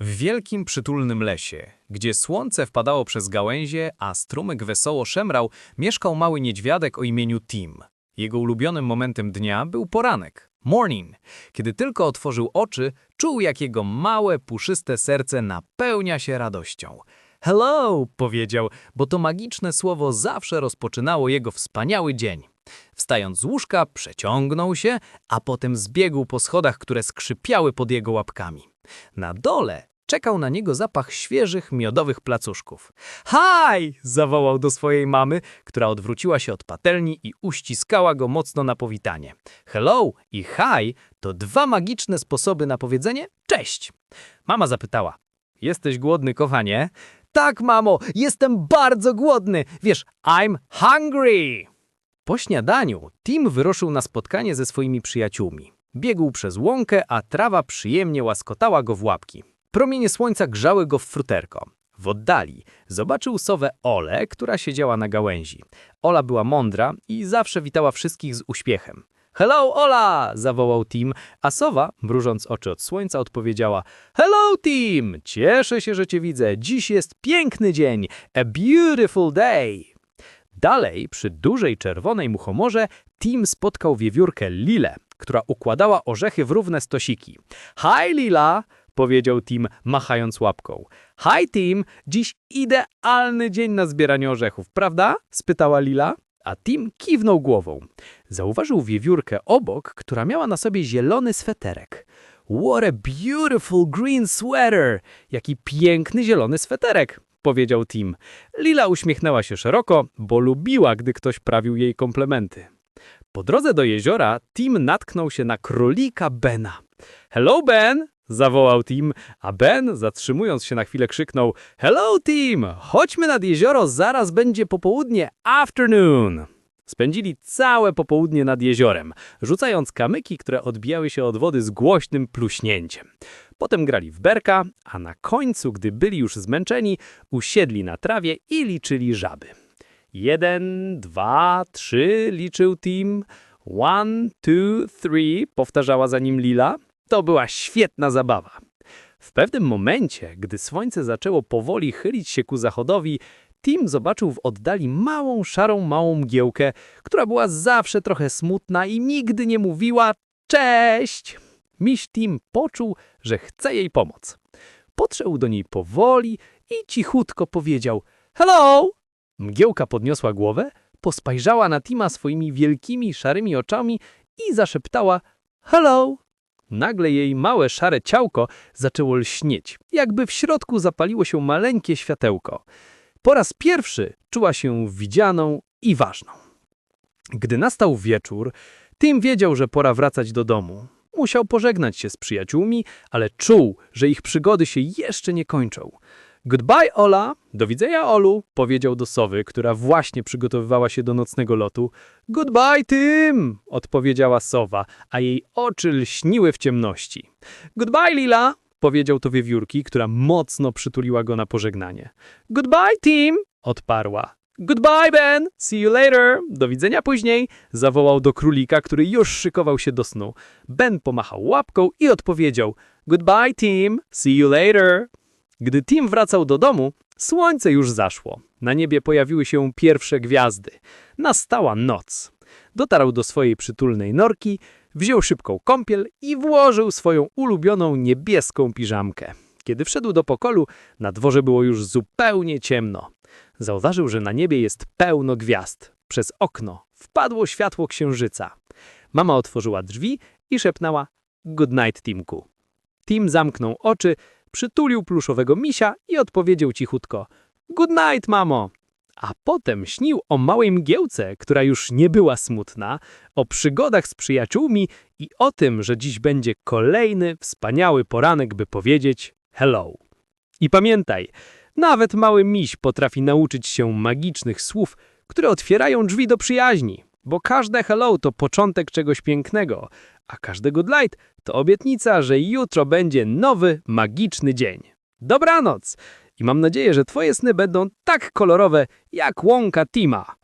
W wielkim, przytulnym lesie, gdzie słońce wpadało przez gałęzie, a strumyk wesoło szemrał, mieszkał mały niedźwiadek o imieniu Tim. Jego ulubionym momentem dnia był poranek, morning. Kiedy tylko otworzył oczy, czuł jak jego małe, puszyste serce napełnia się radością. Hello, powiedział, bo to magiczne słowo zawsze rozpoczynało jego wspaniały dzień. Wstając z łóżka, przeciągnął się, a potem zbiegł po schodach, które skrzypiały pod jego łapkami. Na dole czekał na niego zapach świeżych, miodowych placuszków. Haj! zawołał do swojej mamy, która odwróciła się od patelni i uściskała go mocno na powitanie. Hello i hi to dwa magiczne sposoby na powiedzenie cześć. Mama zapytała: Jesteś głodny, kochanie? Tak, mamo, jestem bardzo głodny. Wiesz, I'm hungry. Po śniadaniu Tim wyruszył na spotkanie ze swoimi przyjaciółmi. Biegł przez łąkę, a trawa przyjemnie łaskotała go w łapki. Promienie słońca grzały go w fruterko. W oddali zobaczył sowę Olę, która siedziała na gałęzi. Ola była mądra i zawsze witała wszystkich z uśmiechem. Hello, Ola! zawołał Tim, a sowa, mrużąc oczy od słońca, odpowiedziała Hello, Tim! Cieszę się, że cię widzę. Dziś jest piękny dzień. A beautiful day. Dalej, przy dużej czerwonej muchomorze, Tim spotkał wiewiórkę Lilę, która układała orzechy w równe stosiki. Hi, Lila! powiedział Tim, machając łapką. Hi, Tim! Dziś idealny dzień na zbieranie orzechów, prawda? spytała Lila. A Tim kiwnął głową. Zauważył wiewiórkę obok, która miała na sobie zielony sweterek. What a beautiful green sweater! Jaki piękny zielony sweterek! powiedział Tim. Lila uśmiechnęła się szeroko, bo lubiła, gdy ktoś prawił jej komplementy. Po drodze do jeziora Tim natknął się na królika Bena. Hello, Ben! zawołał Tim, a Ben, zatrzymując się na chwilę, krzyknął Hello, Tim! Chodźmy nad jezioro, zaraz będzie popołudnie, afternoon! Spędzili całe popołudnie nad jeziorem, rzucając kamyki, które odbijały się od wody z głośnym pluśnięciem. Potem grali w berka, a na końcu, gdy byli już zmęczeni, usiedli na trawie i liczyli żaby. Jeden, dwa, trzy, liczył Tim. One, two, three, powtarzała za nim Lila. To była świetna zabawa. W pewnym momencie, gdy słońce zaczęło powoli chylić się ku zachodowi, Tim zobaczył w oddali małą, szarą, małą mgiełkę, która była zawsze trochę smutna i nigdy nie mówiła cześć. Miś Tim poczuł, że chce jej pomóc. Podszedł do niej powoli i cichutko powiedział Hello! Mgiełka podniosła głowę, pospajrzała na Tima swoimi wielkimi, szarymi oczami i zaszeptała Hello! Nagle jej małe, szare ciałko zaczęło lśnieć, jakby w środku zapaliło się maleńkie światełko. Po raz pierwszy czuła się widzianą i ważną. Gdy nastał wieczór, Tim wiedział, że pora wracać do domu. Musiał pożegnać się z przyjaciółmi, ale czuł, że ich przygody się jeszcze nie kończą. Goodbye, Ola! Do widzenia, Olu! powiedział do sowy, która właśnie przygotowywała się do nocnego lotu. Goodbye, Tim! odpowiedziała sowa, a jej oczy lśniły w ciemności. Goodbye, Lila! powiedział to wiewiórki, która mocno przytuliła go na pożegnanie. Goodbye, Tim! odparła. Goodbye, Ben! See you later! Do widzenia później! zawołał do królika, który już szykował się do snu. Ben pomachał łapką i odpowiedział Goodbye, Tim! See you later! Gdy Tim wracał do domu, słońce już zaszło. Na niebie pojawiły się pierwsze gwiazdy. Nastała noc. Dotarł do swojej przytulnej norki, wziął szybką kąpiel i włożył swoją ulubioną niebieską piżamkę. Kiedy wszedł do pokoju, na dworze było już zupełnie ciemno. Zauważył, że na niebie jest pełno gwiazd. Przez okno wpadło światło księżyca. Mama otworzyła drzwi i szepnęła Good night, Timku. Tim zamknął oczy, przytulił pluszowego misia i odpowiedział cichutko Good night, mamo! A potem śnił o małej mgiełce, która już nie była smutna, o przygodach z przyjaciółmi i o tym, że dziś będzie kolejny wspaniały poranek, by powiedzieć hello. I pamiętaj, nawet mały miś potrafi nauczyć się magicznych słów, które otwierają drzwi do przyjaźni, bo każde hello to początek czegoś pięknego, a każdy good night to obietnica, że jutro będzie nowy, magiczny dzień. Dobranoc! I mam nadzieję, że twoje sny będą tak kolorowe jak łąka Tima.